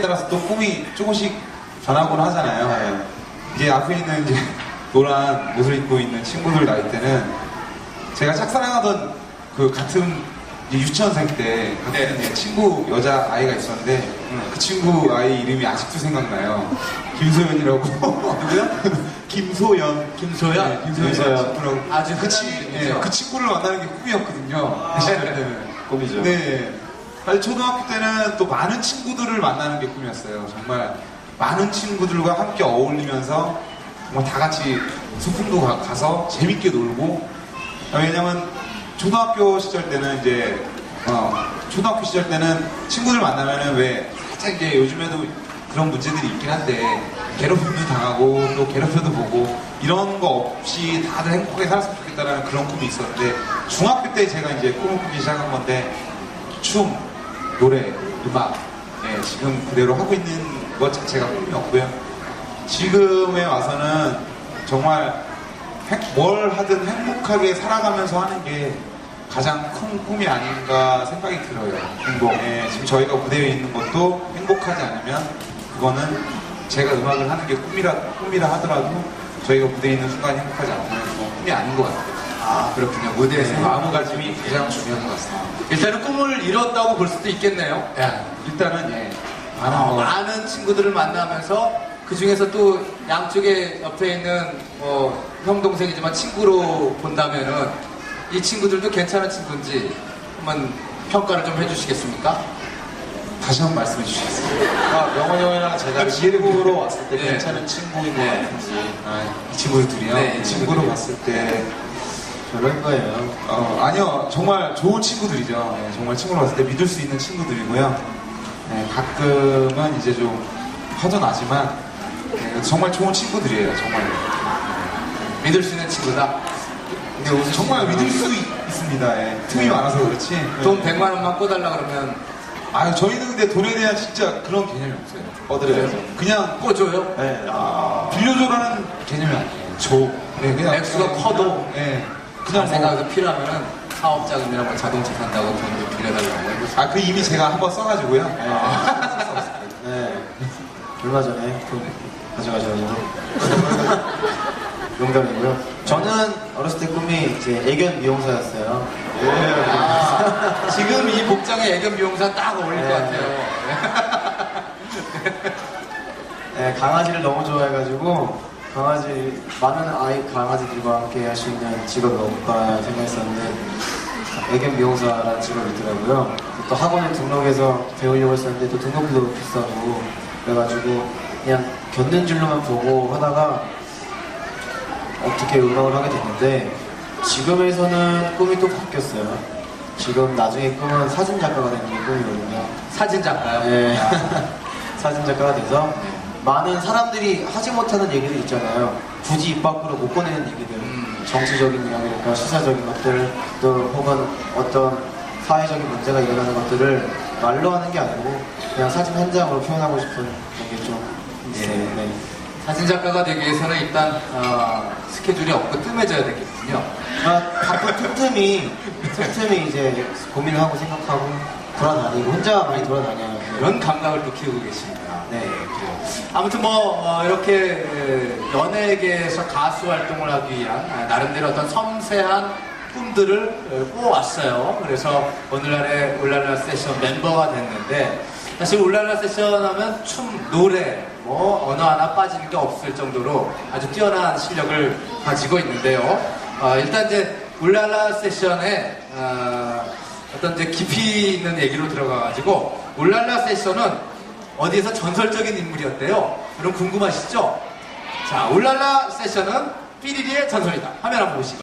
따라서 또 꿈이 조금씩 변하곤 하잖아요. 이제 앞에 있는 이제 노란 옷을 입고 있는 친구들 나이 때는 제가 짝사랑하던 그 같은 유치원생 때 같은 이제 친구 여자 아이가 있었는데 그 친구 아이 이름이 아직도 생각나요. 김소연이라고. 누구요? 김소연. 김소연? 네, 김소연 친구라고. 아주 그, 친. 네, 그 친구를 만나는 게 꿈이었거든요. 그 시절 때는. 꿈이죠. 네. 아니, 초등학교 때는 또 많은 친구들을 만나는 게 꿈이었어요. 정말 많은 친구들과 함께 어울리면서 정말 다 같이 소풍도 가, 가서 재밌게 놀고 왜냐면 초등학교 시절 때는 이제 어, 초등학교 시절 때는 친구들 만나면은 왜 살짝 이제 요즘에도 그런 문제들이 있긴 한데 괴롭힘도 당하고 또 괴롭혀도 보고 이런 거 없이 다들 행복하게 살았으면 좋겠다라는 그런 꿈이 있었는데 중학교 때 제가 이제 꿈을 꾸기 시작한 건데 춤, 노래, 음악 예, 지금 그대로 하고 있는 것 자체가 꿈이었고요. 지금에 와서는 정말 행- 뭘 하든 행복하게 살아가면서 하는 게 가장 큰 꿈이 아닌가 생각이 들어요. 행복. 예, 지금 저희가 무대에 있는 것도 행복하지 않으면 그거는 제가 음악을 하는 게 꿈이라, 꿈이라 하더라도 저희가 무대에 있는 순간이 행복하지 않으면 꿈이 아닌 것 같아요. 아, 그렇군요. 무대에서. 네, 마음가짐이 가장 중요한 것 같습니다. 일단은 꿈을 이뤘다고 볼 수도 있겠네요. 예, 일단은 예, 많은 어, 거 많은 친구들을 만나면서 그 중에서 또 양쪽에 옆에 있는 뭐형 동생이지만 친구로 본다면은 이 친구들도 괜찮은 친구인지 한번 평가를 좀 해주시겠습니까? 다시 한번 말씀해 주시겠어요? 아, 명원 형이랑 제가 친구로 왔을 때 네. 괜찮은 친구인 것 네. 같은지 아, 이 친구들 둘이요? 네, 이이 친구로 친구들이. 봤을 때 별로인 거예요. 어, 아니요. 정말 좋은 친구들이죠. 예, 정말 친구로 봤을 때 믿을 수 있는 친구들이고요. 예, 가끔은 이제 좀 화도 나지만 예, 정말 좋은 친구들이에요. 정말. 믿을 수 있는 친구다. 근데 정말 믿을 수 있, 습니다. 예, 틈이 많아서 그렇지. 돈 100만 원만 꿔달라 그러면 아 저희는 근데 돈에 대한 진짜 그런 개념이 없어요. 어드려요. 그냥 꿔줘요? 네. 빌려줘라는 개념이 아니에요. 줘. 네, 그냥 액수가 커도? 예, 그냥 뭐, 생각해서 필요하면은 사업 자금이나 뭐 자동차 산다고 돈 빌려달라고. 아, 그 이미 제가 한번 써가지고요. 네. 얼마 전에 돈 가져가셔가지고. 농담이고요. 저는 어렸을 때 꿈이 이제 애견 미용사였어요. 아, 지금 이 복장에 애견 미용사 딱 어울릴 네. 것 같아요. 네, 강아지를 너무 좋아해가지고 강아지 많은 아이 강아지들과 함께 할 수 있는 직업이 없다 생각했었는데 애견 미용사라는 직업이 있더라고요. 또 학원에 등록해서 배우려고 했었는데 또 등록비도 비싸고 그래가지고 그냥 겪는 줄로만 보고 하다가 어떻게 음악을 하게 됐는데 지금에서는 꿈이 또 바뀌었어요. 지금 나중에 꿈은 사진 작가가 되는 게 꿈이거든요. 사진 작가요? 네. 사진 작가가 돼서 많은 사람들이 하지 못하는 얘기들 있잖아요. 굳이 입 밖으로 못 꺼내는 얘기들. 음. 정치적인 이야기랄까, 시사적인 것들, 또 혹은 어떤 사회적인 문제가 일어나는 것들을 말로 하는 게 아니고 그냥 사진 한 장으로 표현하고 싶은 그런 게좀 있어요. 예. 네. 사진 작가가 되기 위해서는 일단 어, 스케줄이 없고 뜸해져야 되겠군요. 아, 바쁜 틈틈이, 틈틈이 이제 고민을 하고 생각하고 돌아다니고 혼자 많이 돌아다녀요. 그런 감각을 또 키우고 계십니다. 네. 아무튼 뭐 어, 이렇게 에, 연예계에서 가수 활동을 하기 위한 아, 나름대로 어떤 섬세한 꿈들을 어, 꾸어왔어요. 그래서 오늘날의 울랄라 세션 멤버가 됐는데 사실 울랄라 세션 하면 춤, 노래 뭐 언어 하나 빠지는 게 없을 정도로 아주 뛰어난 실력을 가지고 있는데요. 어, 일단 이제 울랄라 세션에 어, 어떤 이제 깊이 있는 얘기로 들어가가지고 울랄라 세션은 어디에서 전설적인 인물이었대요. 여러분 궁금하시죠? 자, 울랄라 세션은 삐리리의 전설이다. 화면 한번 보시죠.